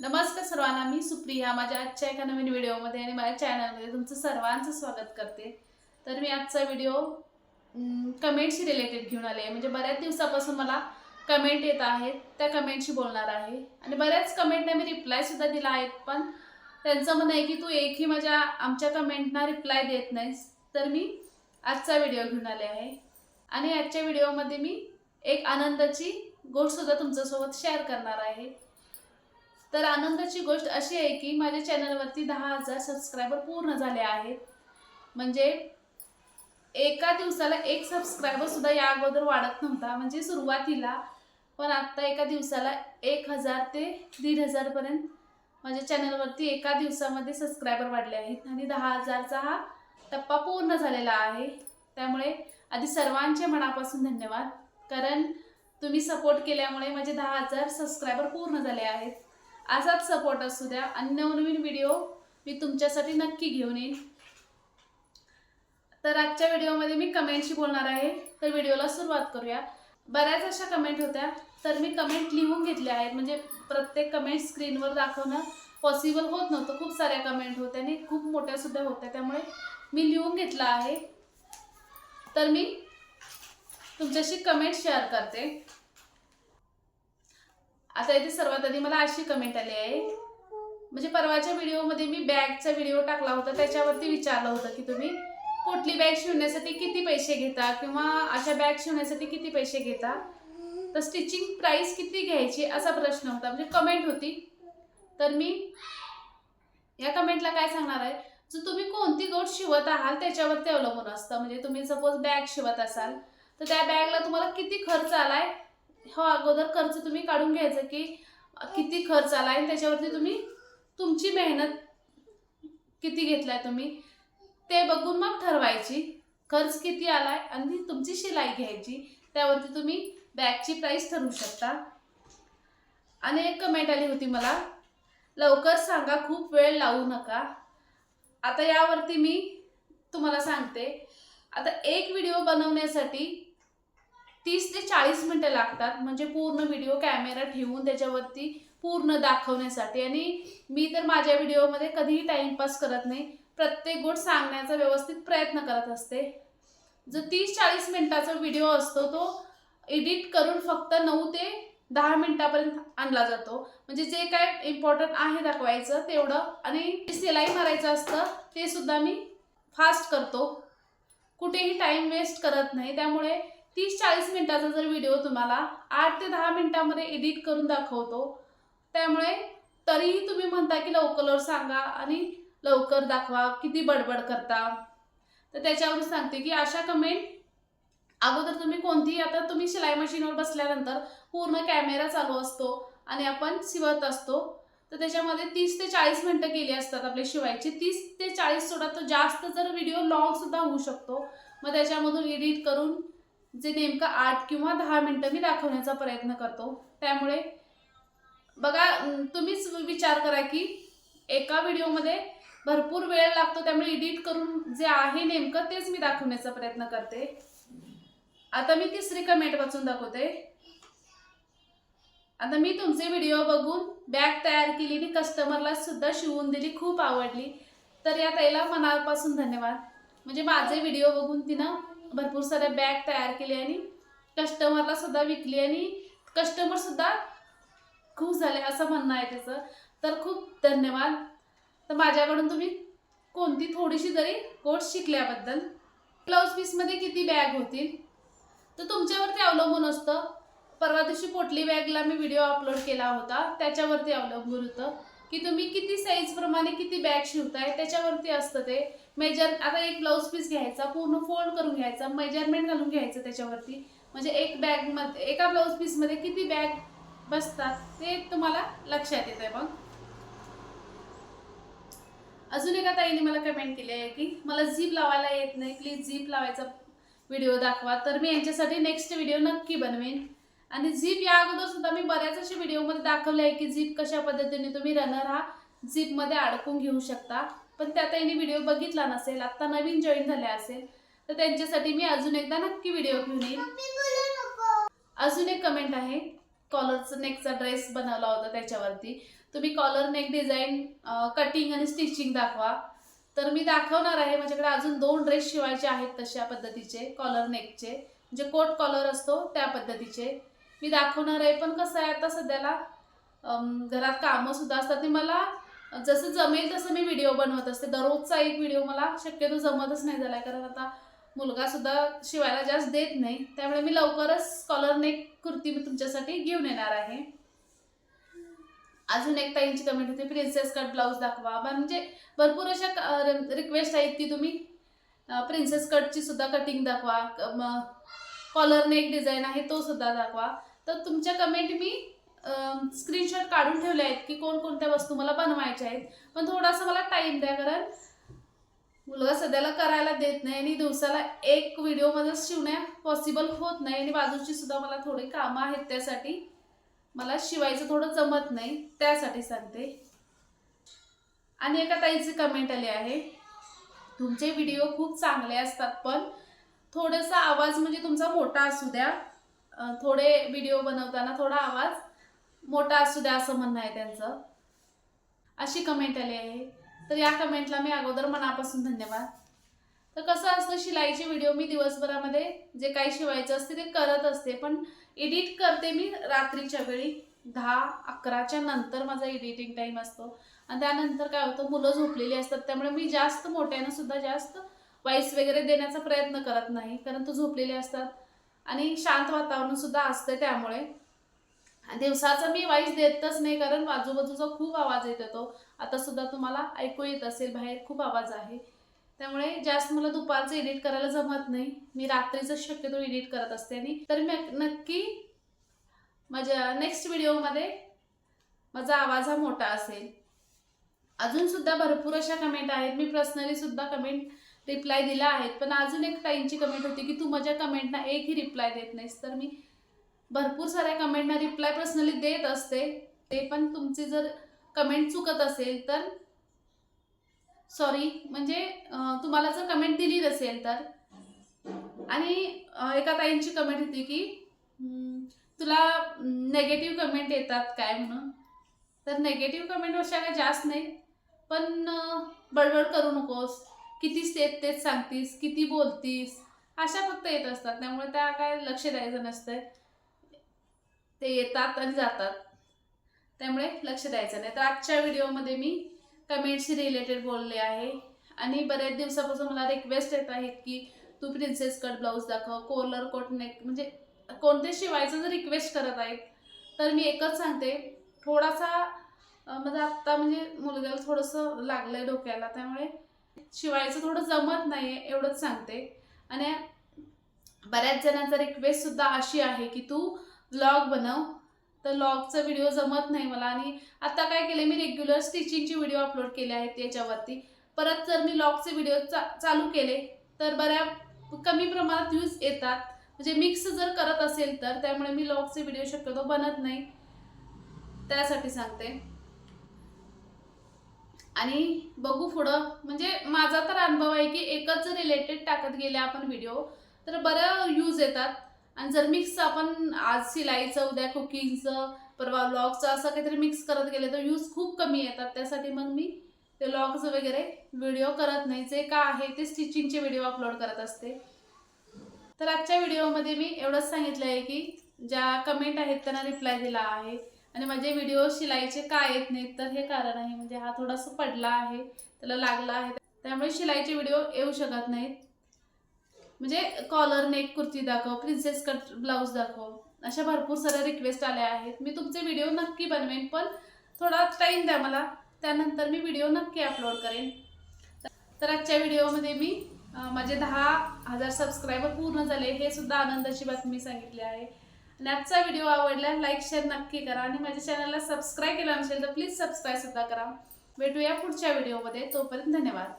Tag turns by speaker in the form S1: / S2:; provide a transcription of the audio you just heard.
S1: नमस्कार सर्वांना मी सुप्रिया. माझ्या आजच्या एका नवीन व्हिडिओमध्ये आणि माझ्या चॅनलमध्ये तुमचं सर्वांचं स्वागत करते. तर मी आजचा व्हिडिओ कमेंटशी रिलेटेड घेऊन आले आहे. म्हणजे बऱ्याच दिवसापासून मला कमेंट येत आहेत त्या कमेंटशी बोलणार आहे. आणि बऱ्याच कमेंटना मी रिप्लायसुद्धा दिला आहेत पण त्यांचं म्हणणं आहे की तू एकही माझ्या आमच्या कमेंटना रिप्लाय देत नाहीस. तर मी आजचा व्हिडिओ घेऊन आले आहे. आणि आजच्या व्हिडिओमध्ये मी एक आनंदाची गोष्टसुद्धा तुमच्यासोबत शेअर करणार आहे. तर आनंदाची गोष्ट अशी आहे की माझ्या चॅनलवरती दहा हजार सबस्क्रायबर पूर्ण झाले आहेत. म्हणजे एका दिवसाला एक सबस्क्रायबर सुद्धा या अगोदर वाढत नव्हता. म्हणजे सुरुवातीला पण आत्ता एका दिवसाला एक हजार ते दीड हजारपर्यंत माझ्या चॅनलवरती एका दिवसामध्ये सबस्क्रायबर वाढले आहेत. आणि दहा हजारचा हा टप्पा पूर्ण झालेला आहे. त्यामुळे आधी सर्वांचे मनापासून धन्यवाद. कारण तुम्ही सपोर्ट केल्यामुळे माझे दहा हजार सबस्क्रायबर पूर्ण झाले आहेत. असाच सपोर्ट असू द्या. आणि नवनवीन व्हिडिओ मी तुमच्यासाठी नक्की घेऊन येईन. तर आजच्या व्हिडिओमध्ये मी कमेंटशी बोलणार आहे. तर व्हिडिओला सुरुवात करूया. बऱ्याच अशा कमेंट होत्या. तर मी कमेंट लिहून घेतल्या आहेत. म्हणजे प्रत्येक कमेंट स्क्रीनवर दाखवणं पॉसिबल होत नव्हतं. खूप साऱ्या कमेंट होत्या आणि खूप मोठ्यासुद्धा होत्या. त्यामुळे मी लिहून घेतला आहे. तर मी तुमच्याशी कमेंट शेअर करते. आता इथे सर्वात आधी मला अशी कमेंट आली आहे. म्हणजे परवाच्या व्हिडिओमध्ये मी बॅगचा व्हिडिओ टाकला होता त्याच्यावरती विचारलं होतं की तुम्ही कुठली बॅग शिवण्यासाठी किती पैसे घेता किंवा अशा बॅग शिवण्यासाठी किती पैसे घेता? तर स्टिचिंग प्राईस किती घ्यायची असा प्रश्न होता. म्हणजे कमेंट होती. तर मी या कमेंटला काय सांगणार आहे? जर तुम्ही कोणती गोष्ट शिवत आहात त्याच्यावरती अवलंबून असतं. म्हणजे तुम्ही सपोज बॅग शिवत असाल तर त्या बॅगला तुम्हाला किती खर्च आलाय? हो अगोदर खर्च तुम्ही काढून घ्यायचं की किती खर्च आला आणि त्याच्यावरती तुम्ही तुमची मेहनत किती घेतलाय तुम्ही ते बघून मग ठरवायची. खर्च किती आलाय आणि तुमची शिलाई घ्यायची. त्यावरती तुम्ही बॅगची प्राईस ठरवू शकता. आणि एक कमेंट आली होती मला लवकर सांगा खूप वेळ लावू नका. आता यावरती मी तुम्हाला सांगते. आता एक व्हिडिओ बनवण्यासाठी तीस ते चाळीस मिनटं लागतात. म्हणजे पूर्ण व्हिडिओ कॅमेरा ठेवून त्याच्यावरती पूर्ण दाखवण्यासाठी. आणि मी तर माझ्या व्हिडिओमध्ये कधीही टाइमपास करत नाही. प्रत्येक गोष्ट सांगण्याचा व्यवस्थित प्रयत्न करत असते. जो तीस चाळीस मिनटाचा व्हिडिओ असतो तो एडिट करून फक्त नऊ ते दहा मिनटापर्यंत आणला जातो. म्हणजे जे काय इम्पॉर्टंट आहे दाखवायचं तेवढं. आणि सिलाई मारायचं असतं ते सुद्धा मी फास्ट करतो. कुठेही टाईम वेस्ट करत नाही. त्यामुळे तीस चाळीस मिनिटाचा जर व्हिडिओ तुम्हाला आठ ते दहा मिनिटामध्ये एडिट करून दाखवतो. त्यामुळे तरीही तुम्ही म्हणता की लवकर सांगा आणि लवकर दाखवा किती बडबड करता. तर त्याच्यावरून सांगते की अशा कमेंट अगोदर तुम्ही कोणतीही आता तुम्ही शिलाई मशीनवर बसल्यानंतर पूर्ण कॅमेरा चालू असतो आणि आपण शिवत असतो. तर त्याच्यामध्ये तीस ते चाळीस मिनटं गेली असतात आपले शिवायची. तीस ते चाळीस सोडा तो जास्त जर व्हिडिओ लॉंग सुद्धा होऊ शकतो. मग त्याच्यामधून एडिट करून जे नेमकं आठ किंवा दहा मिनटं मी दाखवण्याचा प्रयत्न करतो. त्यामुळे बघा तुम्हीच विचार करा की एका व्हिडिओमध्ये भरपूर वेळ लागतो त्यामुळे एडिट करून जे आहे नेमकं तेच मी दाखवण्याचा प्रयत्न करते. आता मी तिसरी कमेंट वाचून दाखवते. आता मी तुमचे व्हिडिओ बघून बॅग तयार केली आणि कस्टमरला सुद्धा शिवून दिली खूप आवडली. तर या ताईला मनापासून धन्यवाद. म्हणजे माझे व्हिडिओ बघून तिनं भरपूर साऱ्या बॅग तयार केली आणि कस्टमरला सुद्धा विकली आणि कस्टमर सुद्धा खूप झाले असं म्हणणं आहे त्याचं. तर खूप धन्यवाद. तर माझ्याकडून तुम्ही कोणती थोडीशी जरी कोर्स शिकल्याबद्दल ब्लाऊज पीसमध्ये किती बॅग होतील तर तुमच्यावरती अवलंबून असतं. परवा दिवशी पोटली बॅगला मी व्हिडिओ अपलोड केला होता त्याच्यावरती अवलंबून होतं की तुम्ही किती साईजप्रमाणे किती बॅग शिवताय त्याच्यावरती असतं ते. मेजर आता एक ब्लाऊज पीस घ्यायचा पूर्ण फोल्ड करून घ्यायचा मेजरमेंट घालून घ्यायचं त्याच्यावरती. म्हणजे एक बॅगमध्ये एका ब्लाऊज पीसमध्ये किती बॅग बसतात ते तुम्हाला लक्षात येत आहे मग अजून एका ताईने मला कमेंट केली आहे की मला झीप लावायला येत नाही प्लीज झीप लावायचा व्हिडिओ दाखवा तर मी यांच्यासाठी नेक्स्ट व्हिडिओ नक्की बनवेन. आणि झीप या अगोदर सुद्धा मी बऱ्याच अशा व्हिडिओमध्ये दाखवले आहे की झीप कशा पद्धतीने तुम्ही रनर हा झीपमध्ये अडकून घेऊ शकता. पण त्या ताईने व्हिडिओ बघितला नसेल आत्ता नवीन जॉईन झाले असेल तर त्यांच्यासाठी मी अजून एकदा नक्की व्हिडिओ घेऊन येईन. अजून एक कमेंट आहे कॉलरचा नेकचा ड्रेस बनवला होता त्याच्यावरती. तुम्ही कॉलर नेक डिझाईन कटिंग आणि स्टिचिंग दाखवा. तर मी दाखवणार आहे माझ्याकडे अजून दोन ड्रेस शिवायचे आहेत तशा पद्धतीचे कॉलर नेकचे म्हणजे कोट कॉलर असतो त्या पद्धतीचे. मी दाखवणार आहे पण कसं आहे आता सध्याला घरात कामं सुद्धा असतात. आणि मला जसं जमेल तसं मी व्हिडिओ बनवत असते. दररोजचा एक व्हिडिओ मला शक्यतो जमतच नाही झाला कारण आता मुलगा सुद्धा शिवायला जास्त देत नाही. त्यामुळे मी लवकरच कॉलर नेक कुर्ती मी तुमच्यासाठी घेऊन येणार आहे. अजून एक ताईंची कमेंट होती प्रिन्सेस कट ब्लाऊज दाखवा. म्हणजे भरपूर अशा रिक्वेस्ट आहेत की तुम्ही प्रिन्सेस कटची सुद्धा कटिंग दाखवा. कॉलर नेक डिझाईन आहे तो सुद्धा दाखवा. तर तुमच्या कमेंट मी स्क्रीनशॉट काढून ठेवले आहेत की कोणकोणत्या वस्तू मला बनवायच्या आहेत. पण थोडासा मला टाईम द्या कारण मुलगा सध्याला करायला देत नाही आणि दिवसाला एक व्हिडिओमध्ये शिवण्या पॉसिबल होत नाही आणि बाजूची सुद्धा मला थोडी कामं आहेत त्यासाठी. मला शिवायचं थोडं जमत नाही त्यासाठी सांगते. आणि एका ताईची कमेंट आली आहे तुमचे व्हिडिओ खूप चांगले असतात पण थोडासा आवाज म्हणजे तुमचा मोठा असू द्या. थोडे व्हिडिओ बनवताना थोडा आवाज मोठा असू द्या असं म्हणणं आहे त्यांचं. अशी कमेंट आली आहे. तर या कमेंटला मी अगोदर मनापासून धन्यवाद. तर कसं असतं शिलाईचे व्हिडिओ मी दिवसभरामध्ये जे काही शिवायचं असते ते करत असते. पण एडिट करते मी रात्रीच्या वेळी दहा अकराच्या नंतर माझा एडिटिंग टाईम असतो. आणि त्यानंतर काय होतं मुलं झोपलेली असतात. त्यामुळे मी जास्त मोठ्यानं सुद्धा जास्त वाईस वगैरे देण्याचा प्रयत्न करत नाही. कारण तो झोपलेले असतात. आणि शांत वातावरण सुद्धा असतं त्यामुळे. दिवसाचा मी वाईस देतच नाही कारण आजूबाजूचा खूप आवाज येत येतो आता सुद्धा तुम्हाला ऐकू येत असेल बाहेर खूप आवाज आहे. त्यामुळे जास्त मला दुपारचं एडिट करायला जमत नाही. मी रात्रीचं शक्यतो एडिट करत असते आणि तर मी नक्की माझ्या नेक्स्ट व्हिडिओमध्ये माझा आवाज हा मोठा असेल. अजून सुद्धा भरपूर अशा कमेंट आहेत. मी पर्सनली सुद्धा कमेंट रिप्लाय दिला आहेत. पण अजून एक ताईंची कमेंट होती की तू माझ्या कमेंटना एकही रिप्लाय देत नाहीस. तर मी भरपूर साऱ्या कमेंटना रिप्लाय पर्सनली देत असते. ते पण तुमची जर कमेंट चुकत असेल तर सॉरी म्हणजे तुम्हाला जर कमेंट दिली नसेल तर. आणि एका ताईंची कमेंट होती की तुला नेगेटिव्ह कमेंट येतात काय म्हणून? तर नेगेटिव्ह कमेंट अशा काय जास्त नाही. पण बडबड करू नकोस. किती तेच तेच सांगतीस किती बोलतीस अशा फक्त येत असतात. त्यामुळे त्या काय लक्ष द्यायचं नसतंय. ते येतात आणि जातात. त्यामुळे लक्ष द्यायचं नाही. तर आजच्या व्हिडिओमध्ये मी कमेंटशी रिलेटेड बोलले आहे. आणि बऱ्याच दिवसापासून मला रिक्वेस्ट येत आहेत की तू प्रिन्सेस कट ब्लाऊज दाखव कोलर कोट नेक म्हणजे कोणते शिवायचं जर रिक्वेस्ट करत आहेत तर मी एकच सांगते. थोडासा म्हणजे आत्ता म्हणजे मुलग्याला थोडंसं लागलं आहे डोक्याला त्यामुळे शिवायचं थोडं जमत नाही आहे एवढंच सांगते. आणि बऱ्याच जणांचा रिक्वेस्टसुद्धा अशी आहे की तू ब्लॉग बनव. तर लॉगचा व्हिडिओ जमत नाही मला. आणि आता काय केलं मी रेग्युलर स्टिचिंगचे व्हिडिओ अपलोड केले आहेत याच्यावरती परत जर मी व्लॉगचे व्हिडिओ चा चालू केले तर बऱ्या कमी प्रमाणात व्ह्यूज येतात. म्हणजे मिक्स जर करत असेल तर त्यामुळे मी व्लॉगचे व्हिडिओ शक्यतो बनत नाही. त्यासाठी सांगते. आणि बघू पुढं. म्हणजे माझा तर अनुभव आहे की एकच जर रिलेटेड टाकत गेले आपण व्हिडिओ तर बऱ्या यूज येतात. आणि जर मिक्स आपण आज शिलाईचं उद्या कुकिंगचं परवा लॉगचं असं काहीतरी मिक्स करत गेले तर यूज खूप कमी येतात. त्यासाठी मग मी ते लॉग्स वगैरे व्हिडिओ करत नाही. जे का आहे ते स्टिचिंगचे व्हिडिओ अपलोड करत असते. तर आजच्या व्हिडिओमध्ये मी एवढंच सांगितलं आहे की ज्या कमेंट आहेत त्यांना रिप्लाय दिला आहे. आणि माझे व्हिडिओ शिलाईचे का येत नाहीत तर हे कारण आहे. म्हणजे हा थोडासा पडला आहे त्याला लागला आहे. त्यामुळे शिलाईचे व्हिडिओ येऊ शकत नाहीत. म्हणजे कॉलर नेक कुर्ती दाखव प्रिन्सेस कट ब्लाऊज दाखव. अशा भरपूर साऱ्या रिक्वेस्ट आल्या आहेत. मी तुमचे व्हिडिओ नक्की बनवेन पण थोडा टाईम द्या मला. त्यानंतर मी व्हिडिओ नक्की अपलोड करेन. तर आजच्या व्हिडिओमध्ये मी माझे दहा हजार सबस्क्रायबर पूर्ण झाले. हे सुद्धा आनंदाची बातमी सांगितली आहे. आणि आजचा व्हिडिओ आवडला लाईक शेअर नक्की करा. आणि माझ्या चॅनलला सबस्क्राईब केला नसेल तर प्लीज सबस्क्राईब सुद्धा करा. भेटूया पुढच्या व्हिडिओमध्ये तोपर्यंत धन्यवाद.